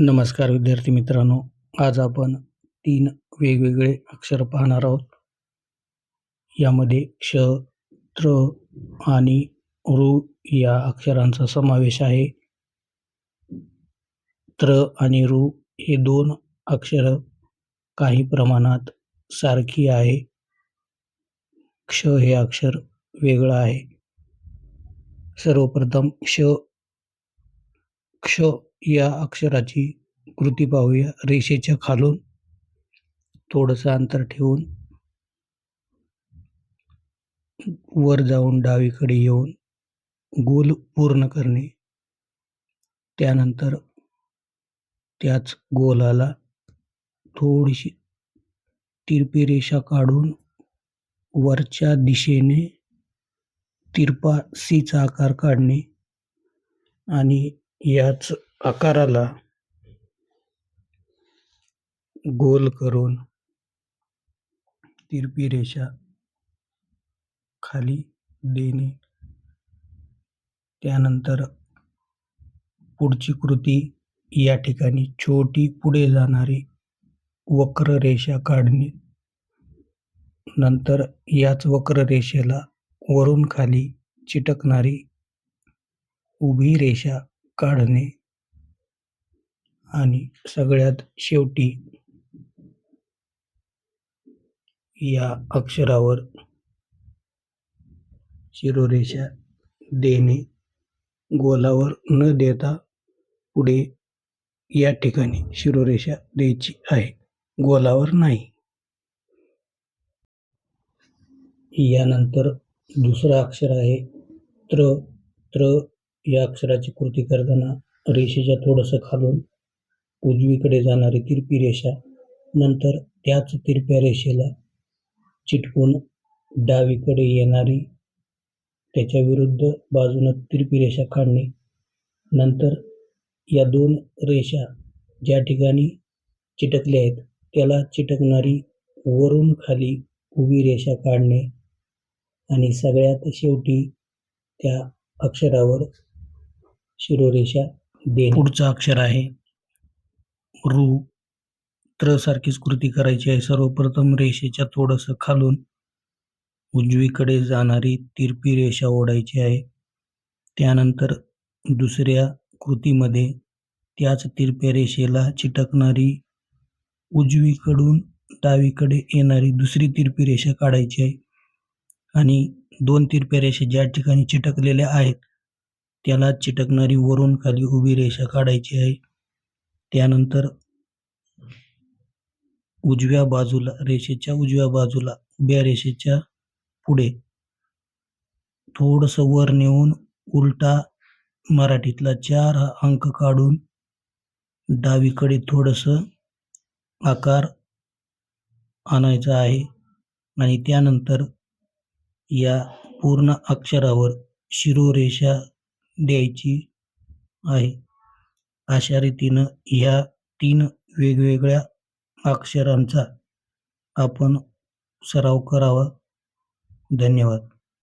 नमस्कार विद्यार्थी मित्रांनो आज आपण तीन वेगवेगळे अक्षर पाहणार आहोत. यामध्ये क्ष त्र आणि ऋ या अक्षरांचा समावेश आहे. त्र आणि ऋ हे दोन अक्षर काही प्रमाणात सारखी आहे. क्ष हे अक्षर वेगळं आहे. सर्वप्रथम क्ष क्ष या अक्षराची कृती पाहूया. रेषेच्या खालून थोडंसं अंतर ठेवून वर जाऊन डावीकडे येऊन गोल पूर्ण करणे. त्यानंतर त्याच गोलाला थोडीशी तिरपी रेषा काढून वरच्या दिशेने तिरपा सीचा आकार काढणे आणि याच आकाराला गोल करून तिरपी रेषा खाली देणे. त्यानंतर पुढची कृती या ठिकाणी छोटी पुढे जाणारी वक्र रेषा काढणे. नंतर याच वक्र रेषेला वरून खाली चिटकणारी उभी रेषा काढणे. आणि सगळ्यात शेवटी या अक्षरावर शिरोरेषा देणे गोलावर न देता पुढे या ठिकाणी शिरोरेषा द्यायची आहे. गोलावर नाही. यानंतर दुसरं अक्षर आहे त्र. त्र या अक्षराची कृती करताना रेषेच्या थोडंसं खालून उजवीकडे जाणारी तिरपी रेषा नंतर त्याच तिरप्या रेषेला चिटकून डावीकडे येणारी त्याच्या विरुद्ध बाजूनं तिरपी रेषा काढणे. नंतर या दोन रेषा ज्या ठिकाणी चिटकल्या आहेत त्याला चिटकणारी वरून खाली उभी रेषा काढणे आणि सगळ्यात शेवटी त्या अक्षरावर शिरोरेषा दे पुढचं अक्षर आहे रू त्र सारखीच कृती करायची आहे. सर्वप्रथम रेषेच्या थोडंसं खालून उजवीकडे जाणारी तिरपी रेषा ओढायची आहे. त्यानंतर दुसऱ्या कृतीमध्ये त्याच तिरप्या रेषेला चिटकणारी उजवीकडून डावीकडे येणारी दुसरी तिरपी रेषा काढायची आहे. आणि दोन तिरप्या रेषा ज्या ठिकाणी चिटकलेल्या आहेत त्याला चिटकणारी वरून खाली उभी रेषा काढायची आहे. त्यानंतर उजव्या बाजूला रेषेच्या उजव्या बाजूला उभ्या रेषेच्या पुढे थोडंसं वर नेऊन उलटा मराठीतला चार हा अंक काढून डावीकडे थोडंसं आकार आणायचा आहे आणि त्यानंतर या पूर्ण अक्षरावर शिरोरेषा द्यायची आहे. अशा रीतीनं ह्या तीन वेगवेगळ्या अक्षरांचा आपण सराव करावा. धन्यवाद.